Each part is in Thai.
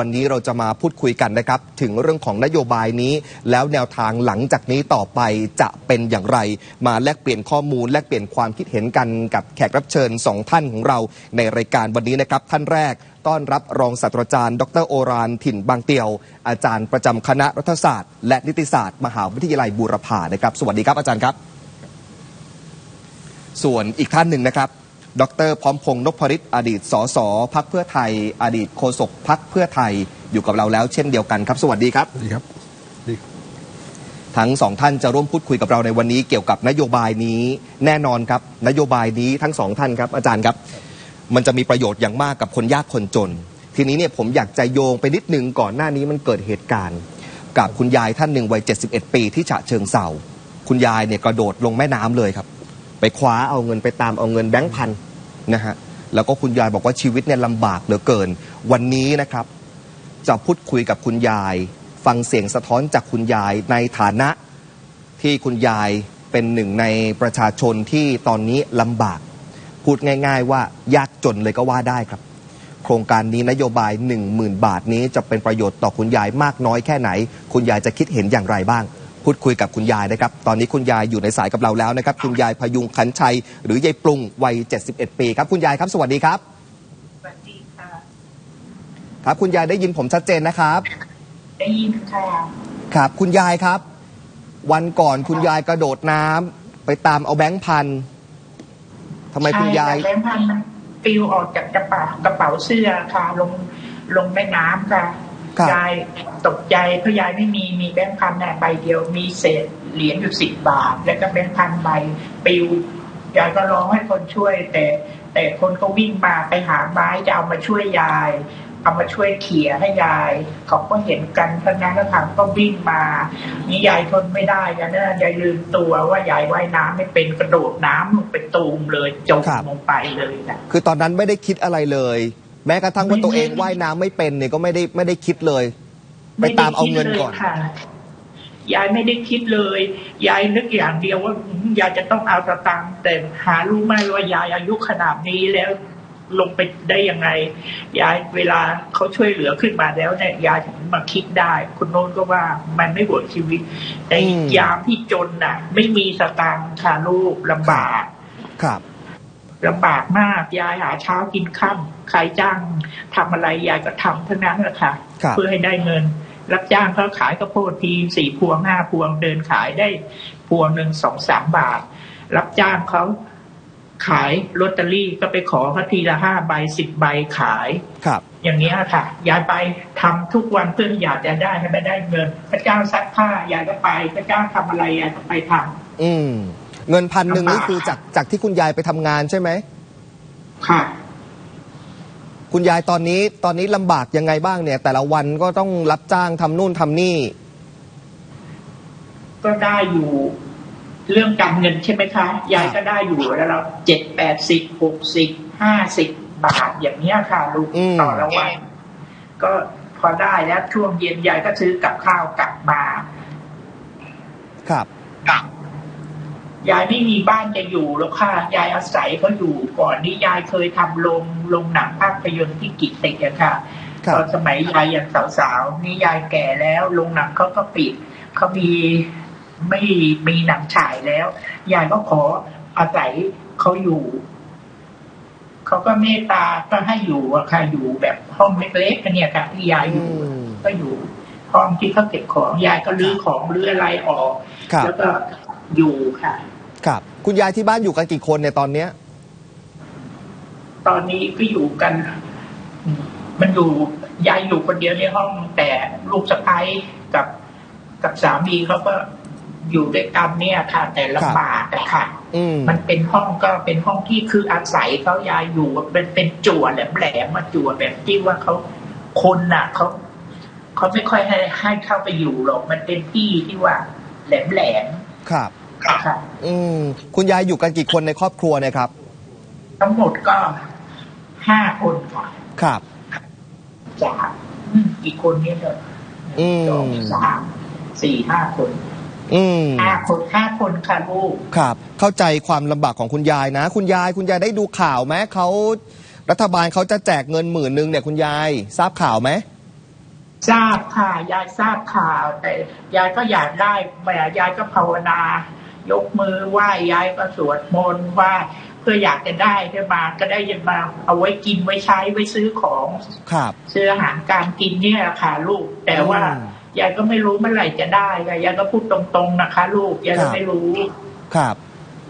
วันนี้เราจะมาพูดคุยกันนะครับ ถึงเรื่องของนโยบายนี้ แล้วแนวทางหลังจากนี้ต่อไปจะเป็นอย่างไร มาแลกเปลี่ยนข้อมูล แลกเปลี่ยนความคิดเห็นกันกับแขกรับเชิญสองท่านของเราในรายการวันนี้นะครับ ท่านแรกต้อนรับรองศาสตราจารย์ ดรโอรานถิ่นบางเตียว อาจารย์ประจำคณะรัฐศาสตร์ และนิติศาสตร์ มหาวิทยาลัยบูรพานะครับ สวัสดีครับอาจารย์ครับ ส่วนอีกท่านหนึ่งนะครับ ดรพร้อมพงษ์นพริตอดีตสสพักเพื่อไทย อดีตโฆษกพักเพื่อไทยอยู่กับเราแล้วเช่นเดียวกันครับสวัสดีครับ สวัสดีครับสวัสดีครับทั้งสองท่านจะร่วมพูดคุยกับเราในวันนี้เกี่ยวกับนโยบายนี้แน่นอนครับ นโยบายนี้ทั้งสองท่านครับ อาจารย์ครับ มันจะมีประโยชน์อย่างมากกับคนยากคนจน ทีนี้เนี่ยผมอยากจะโยงไปนิดนึงก่อนหน้านี้มันเกิดเหตุการณ์ กับคุณยายท่านหนึ่งวัย 71 ปีที่ฉะเชิงเซาคุณยายเนี่ยกระโดดลงแม่น้ำเลยครับ ไปคว้าเอาเงินไปตามเอาเงินแบงค์พันนะฮะแล้วก็คุณยายบอกว่าชีวิตเนี่ยลำบากเหลือเกิน วันนี้นะครับ จะพูดคุยกับคุณยาย ฟังเสียงสะท้อนจากคุณยายในฐานะที่คุณยายเป็นหนึ่งในประชาชนที่ตอนนี้ลำบาก พูดง่าย ๆ ว่ายากจนเลยก็ว่าได้ครับ โครงการนี้นโยบาย 10,000 บาทนี้จะเป็นประโยชน์ต่อคุณยายมากน้อยแค่ไหน คุณยายจะคิดเห็นอย่างไรบ้าง พูดคุยกับคุณยายนะครับ ตอนนี้คุณยายอยู่ในสายกับเราแล้วนะครับ คุณยายพยุงขันชัย หรือยายปรุงวัย 71 ปีครับ คุณยายครับ สวัสดีครับ สวัสดีค่ะ ครับคุณยายได้ยินผมชัดเจนนะครับ ได้ยินค่ะครับ คุณยายครับ วันก่อนคุณยายกระโดดน้ำไปตามเอาแบงค์พันทำไมคุณยาย ใช่ค่ะแบงค์พันมันปลิวออกจากกระเป๋ากระเป๋าเสื้อค่ะ ลงลงแม่น้ำค่ะครับ ยายตกใจเพราะยายไม่มีมีแบงค์พันแน่ใบเดียว มีเศษเหรียญอยู่สิบบาท แล้วก็แบงค์พันใบปลิวยายก็ร้องให้คนช่วย แต่ แต่คนก็วิ่งมาไปหาไม้จะเอามาช่วยยายเอามาช่วยเขี่ยให้ยาย เขาก็เห็นกันเพราะงั้นแล้วค่ะก็วิ่งมานี่ยายทนไม่ได้ยายนะยายลืมตัวว่ายายว่ายน้ำไม่เป็นกระโดดน้ำลงไปตูมเลยจมครับลงไปเลยนะคือตอนนั้นไม่ได้คิดอะไรเลย แม้กระทั่งว่าไม่ตัวเองไม่ว่ายน้ำไม่เป็นเนี่ยก็ไม่ได้ไม่ได้คิดเลย ไปตามเอาเงินก่อน ไม่ได้คิดเลยค่ะยายไม่ได้คิดเลย ยายนึกอย่างเดียวว่าอืมยายจะต้องเอาสตังค์แต่หารู้ไหมว่ายายอายุขนาดนี้แล้วลงไปได้ยังไง ยายเวลาเขาช่วยเหลือขึ้นมาแล้วเนี่ยยายถึงมาคิดได้ คุณโน้นก็ว่ามันไม่หวดชีวิต แต่อืม ยามที่จนน่ะ ไม่มีสตังค์ค่ะลูกลำบาก ครับ ลำบากมากยายหาเช้ากินค่ำใครจ้างทำอะไรยายก็ทำทั้งนั้นแหละค่ะครับเพื่อให้ได้เงิน รับจ้างเขาขายข้าวโพดทีสี่พวงห้าพวงเดินขายได้พวงหนึ่งสองสามบาท รับจ้างเขาขายลอตเตอรี่ก็ไปขอเขาทีละห้าใบสิบใบขายครับ อย่างนี้ยค่ะ ยายไปทำทุกวันเพื่ออยากจะได้ให้ไม่ได้เงินพระเจ้าซักผ้ายายก็ไปพระเจ้าทำอะไรยายก็ไปทำอืม เงินพันหนึ่งนี่ลำบากคือจากจากที่คุณยายไปทำงานใช่ไหมค่ะ คุณยายตอนนี้ตอนนี้ลำบากยังไงบ้างเนี่ย แต่ละวันก็ต้องรับจ้างทำนู่นทำนี่ ก็ได้อยู่ เรื่องการเงินใช่ไหมคะ ยายก็ได้อยู่แล้วเราเจ็ดแปดสิบหกสิบห้าสิบบาทอย่างเนี้ยค่ะลูกอืม ต่อละวัน ก็พอได้แล้วช่วงเย็นยายก็ซื้อกับข้าวกลับมา ครับ ยายไม่มีบ้านจะอยู่แล้วค่ะ ยายอาศัยเขาอยู่ก่อนนี้ยายเคยทำโรงโรงหนังภาพยนตร์ที่กิจเตกอะค่ะครับตอนสมัยยายยังสาวๆนี่ยายแก่แล้วโรงหนังเขาก็ปิดเขามีไม่มีหนังฉายแล้ว ยายก็ขออาศัยเขาอยู่เขาก็เมตตาก็ให้อยู่อะค่ะอยู่แบบห้องเล็กๆอันเนี่ยค่ะที่ยายอยู่อืมก็อยู่ห้องที่เขาเก็บของยายก็รื้อของรื้ออะไรออกครับแล้วก็อยู่ค่ะ ครับ คุณยายที่บ้านอยู่กันกี่คนเนี่ยตอนเนี้ย ตอนนี้ก็อยู่กันอืมมันอยู่ยายอยู่คนเดียวในห้อง แต่ลูกสะใภ้กับกับสามีเขาก็อยู่ด้วยกันเนี่ยค่ะ แต่ลำบากอะค่ะ อืม มันเป็นห้องก็เป็นห้องที่คืออาศัยเขายายอยู่เป็นเป็นจั่วแหลมๆมาจั่วแบบที่ว่าเขาคนน่ะเขาเขาไม่ค่อยให้ให้เข้าไปอยู่หรอกมันเป็นที่ที่ว่าแหลมครับๆ ค่ะอืมคุณยายอยู่กันกี่คนในครอบครัวเนี่ยครับ ทั้งหมดก็ห้าคนค่ะครับจากอืมกี่คนเนี่ยเถอะหอืนึ่งมสองสามสี่ห้าคนอืมห้าคนห้าคนค่ะลูกครับ เข้าใจความลำบากของคุณยายนะ คุณยายคุณยายได้ดูข่าวไหมเขารัฐบาลเขาจะแจกเงินหมื่นหนึ่งเนี่ยคุณยายทราบข่าวไหมทราบค่ะยายทราบข่าวแต่ยายก็อยากได้แหมยายก็ภาวนา ยกมือไหว้ยายก็สวดมนต์ไหว่าเพื่ออยากจะได้ได้มาก็ได้ยังมาเอาไว้กินไว้ใช้ไว้ซื้อของครับซื้ออาหารการกินเนี่ยแหละค่ะลูก แต่ว่าอืมยายก็ไม่รู้เมื่อไหร่จะได้ค่ะยายก็พูดตรงๆนะคะ ลูกยายครัก็บไม่รู้ครับ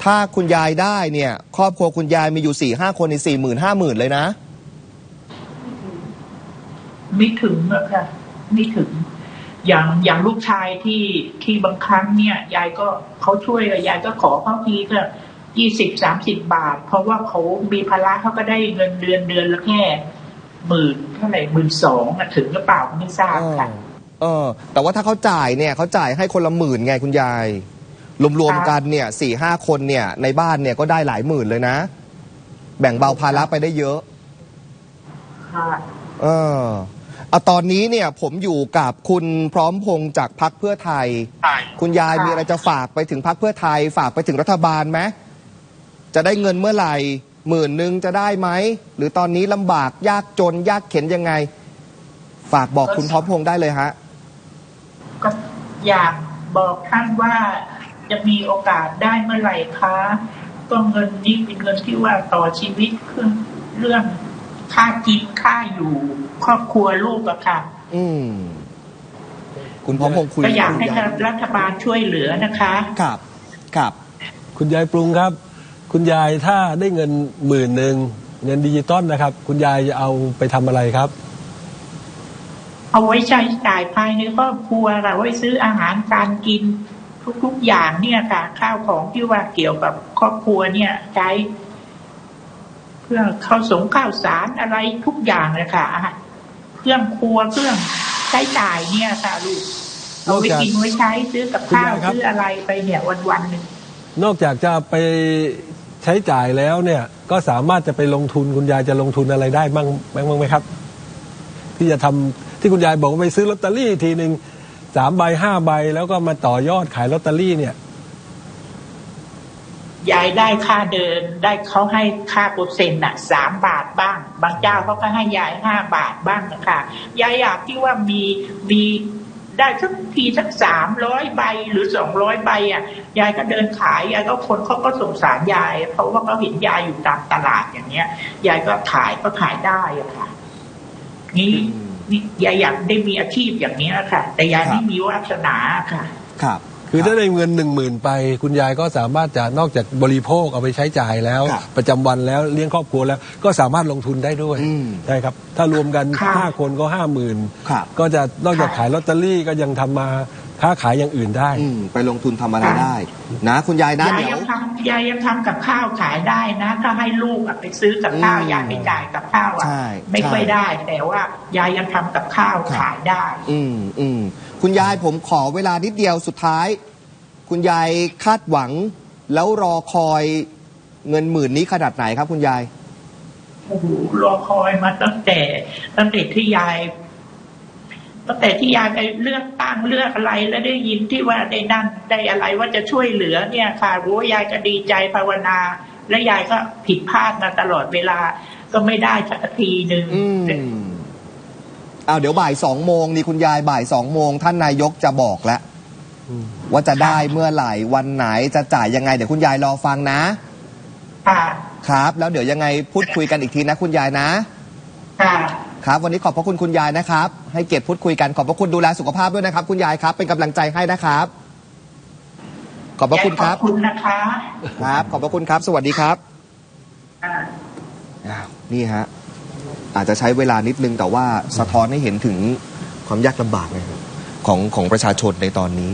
ถ้าคุณยายได้เนี่ย ครอบครัวคุณยายมีอยู่สี่ห้าคนในสี่หมื่นห้าหมื่นเลยนะ ไม่ถึงอะค่ะไม่ถึง อย่างอย่างลูกชายที่ที่บางครั้งเนี่ย ยายก็เขาช่วยอะยายก็ขอเขาทีก็ยี่สิบสามสิบบาท เพราะว่าเขามีภาระเขาก็ได้เงินเดือนเดือนละแค่หมื่นเท่าไหร่หมื่นสองถึงหรือเปล่าไม่ทราบค่ะเออ แต่ว่าถ้าเขาจ่ายเนี่ยเขาจ่ายให้คนละหมื่นไงคุณยายรวมครับๆกันเนี่ยสี่ห้าคนเนี่ย ในบ้านเนี่ยก็ได้หลายหมื่นเลยนะ แบ่งเบาภาระไปได้เยอะค่ะเออเอาตอนนี้เนี่ยผมอยู่กับคุณพร้อมพงษ์จากพักเพื่อไทยคุณยายค่ะมีอะไรจะฝากไปถึงพักเพื่อไทย ฝากไปถึงรัฐบาลไหมจะได้เงินเมื่อไหร่หมื่นหนึ่งจะได้ไหม หรือตอนนี้ลำบากยากจนยากเข็นยังไง ฝากบอกคุณพร้อมพงษ์ได้เลยฮะ ก็อยากบอกท่านว่าจะมีโอกาสได้เมื่อไหร่คะก็เงินนี้เป็นเงินที่ว่าต่อชีวิตเครื่องเรื่องค่ากินค่าอยู่ ครอบครัวลูกอะค่ะ อืม คุณพร้อมพงษ์คุยก็อยากให้คุยรัฐบาลช่วยเหลือนะคะครับครับคุณยายปรุงครับ คุณยายถ้าได้เงินหมื่นหนึ่งเงินดิจิตอลนะครับ คุณยายจะเอาไปทำอะไรครับ เอาไว้ใช้จ่ายภายในครอบครัวค่ะไว้ซื้ออาหารการกินทุกๆอย่างเนี่ยค่ะ ข้าวของที่ว่าเกี่ยวกับครอบครัวเนี่ยใช้เครื่องข้าวสงข้าวสารอะไรทุกอย่างเลยค่ะอาหาร เครื่องครัวเครื่องใช้จ่ายเนี่ยค่ะลูกเอาไว้กินไว้ใช้ซื้อกับข้าวคุณยายครับซื้ออะไรไปเนี่ยวันวันๆหนึ่งนอกจากจะไปใช้จ่ายแล้วเนี่ยก็สามารถจะไปลงทุนคุณยายจะลงทุนอะไรได้บ้างบ้างบ้างไหมครับ ที่จะทำที่คุณยายบอกว่าไปซื้อลอตเตอรี่ทีหนึ่งสามใบห้าใบแล้วก็มาต่อยอดขายลอตเตอรี่เนี่ย ยายได้ค่าเดินได้เขาให้ค่าเปอร์เซ็นต์น่ะสามบาทบ้าง บางเจ้าเขาก็ให้ยายห้าบาทบ้างนะคะยายอยากที่ว่ามีมีได้สักทีสักสามร้อยใบหรือสองร้อยใบอะยายก็เดินขายยายก็คนเขาก็สงสารยาย เพราะว่าเขาเห็นยายอยู่ตามตลาดอย่างเงี้ยยายก็ขายก็ขายได้อะค่ะ นี่นี่ยายอยากได้มีอาชีพอย่างเนี้ยค่ะ แต่ยายครับไม่มีวาสนาค่ะ ครับ คือถ้าได้เงินหนึ่งหมื่นไป คุณยายก็สามารถจะนอกจากบริโภคเอาไปใช้จ่ายแล้วครับประจำวันแล้วเลี้ยงครอบครัวแล้ว ก็สามารถลงทุนได้ด้วยอืมใช่ครับถ้ารวมกันค่ะห้าคนก็ห้าหมื่นครับก็จะนอกจากค่ะขายลอตเตอรี่ก็ยังทำมาค้าขายอย่างอื่นได้อืมไปลงทุนทำอะไรค่ะได้ นะ คุณยายนะยายเดี๋ยยัวงทำยายยังทำกับข้าวขายได้นะถ้าให้ลูกอะไปซื้อกับข้าวอืมยายไปจ่ายกับข้าวอะใช่ไม่ค่อยใช่ได้ แต่ว่ายายยังทำกับข้าวครับขายได้ อืมอืม คุณยายผมขอเวลานิดเดียวสุดท้าย คุณยายคาดหวัง แล้วรอคอยเงินหมื่นนี้ขนาดไหนครับ คุณยายโอ้โหรอคอยมาตั้งแต่ตั้งแต่ที่ยายตั้งแต่ที่ยายไปเลือกตั้งเลือกอะไรแล้วได้ยินที่ว่าได้นั่นได้อะไรว่าจะช่วยเหลือเนี่ยค่ะรู้ว่ายายก็ดีใจภาวนา และยายก็ผิดพลาดมาตลอดเวลาก็ไม่ได้สักทีหนึ่งอืม เอาเดี๋ยวบ่ายสองโมงนี่คุณยายบ่ายสองโมงท่านนายกจะบอกแล้วอืมว่าจะได้เมื่อไหร่วันไหนจะจ่ายยังไง เดี๋ยวคุณยายรอฟังนะ ค่ะ ครับ แล้วเดี๋ยวยังไงพูดคุยกันอีกทีนะ คุณยายนะ ค่ะ ครับ วันนี้ขอบพระคุณคุณยายนะครับ ให้เกียรติพูดคุยกันขอบพระคุณดูแลสุขภาพด้วยนะครับ คุณยายครับ เป็นกำลังใจให้นะครับ ขอบพระคุณครับขอบคุณนะคะครับ ขอบพระคุณครับ สวัสดีครับอ่าอ้าวนี่ฮะ อาจจะใช้เวลานิดนึงแต่ว่าสะท้อนให้เห็นถึงความยากลำบากนะครับของของประชาชนในตอนนี้